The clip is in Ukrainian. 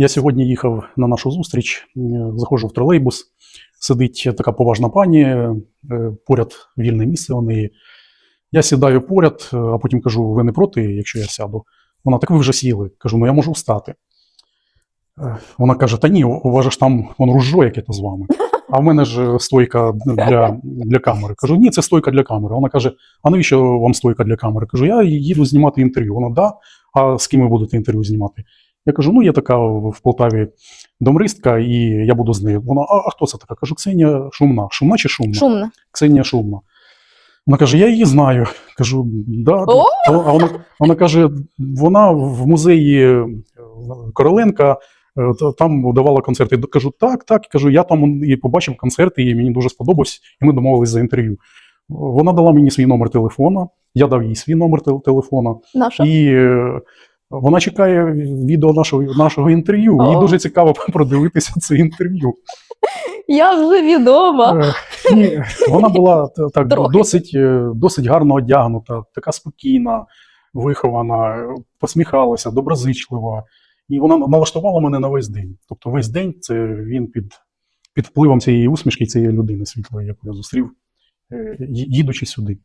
Я сьогодні їхав на нашу зустріч, е, заходжу в тролейбус, сидить така поважна пані, е, поряд вільне місце у. Я сідаю поряд, е, а потім кажу: ви не проти, якщо я сяду? Вона так ви вже сіли. Кажу, ну я можу встати. Вона каже: Та ні, у вас ж там вон ружо, яке то з вами. А в мене ж стойка для, для камери. Кажу, ні, це стойка для камери. Вона каже: А навіщо вам стойка для камери? Кажу, я їду знімати інтерв'ю. Вона да. А з ким ви будете інтерв'ю знімати? Я кажу: ну є така в Полтаві домристка, і я буду з нею. Вона, а, а хто це така? Кажу, Ксенія Шумна. Шумна чи шумна? Шумно. Ксенія Шумна. Вона каже, я її знаю. Кажу, да. О! А вона, вона каже, вона в музеї е, Короленка е, там давала концерти. Кажу, так, так. Кажу, я там і побачив концерти, і мені дуже сподобався, і ми домовились за інтерв'ю. Вона дала мені свій номер телефона, я дав їй свій номер тел- телефона, Наша. і е, вона чекає відео нашого, нашого інтерв'ю. Їй дуже цікаво продивитися це інтерв'ю. Я вже відома. Е, Ні, вона була так Трохи. досить, е, досить гарно одягнута, така спокійна, вихована, посміхалася, доброзичлива. І вона налаштувала мене на весь день. Тобто весь день це він під, під впливом цієї усмішки, цієї людини світлої, яку я зустрів, е, їдучи сюди.